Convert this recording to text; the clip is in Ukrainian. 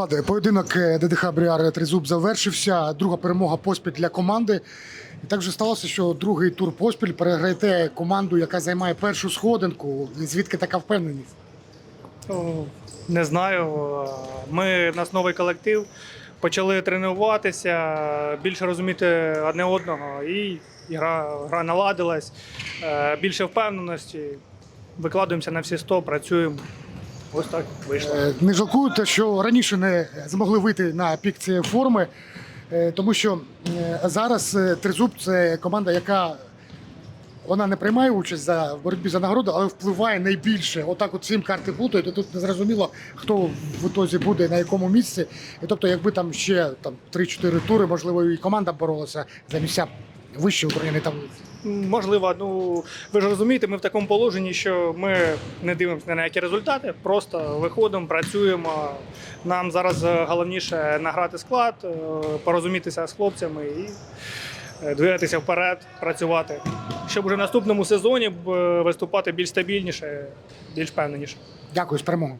Владе, поєдинок е, ДДХ Бріари Тризуб завершився. Друга перемога поспіль для команди. І так же сталося, що другий тур поспіль переграєте команду, яка займає першу сходинку. Звідки така впевненість? Не знаю. Ми в нас новий колектив. Почали тренуватися, більше розуміти одне одного, і гра, гра наладилась, Е, більше впевненості. Викладуємося на всі 100, працюємо. Ось так вийшло. Е, Не жалкуєте, що раніше не змогли вийти на пік цієї форми, е, тому що е, зараз Тризуб це команда, яка вона не приймає участь за в боротьбі за нагороду, але впливає найбільше. Отак, от всім карти плутають, і тут не зрозуміло, хто в ітозі буде на якому місці. І тобто, якби там ще там 3-4 тури, можливо, і команда боролася за місця вище у турнірній таблиці. Можливо, ну ви ж розумієте, ми в такому положенні, що ми не дивимося на які результати, просто виходимо, працюємо. Нам зараз головніше награти склад, е, порозумітися з хлопцями і е, двигатися вперед, працювати, щоб уже в наступному сезоні е, виступати більш стабільніше, більш впевненіше. Дякую з перемогою.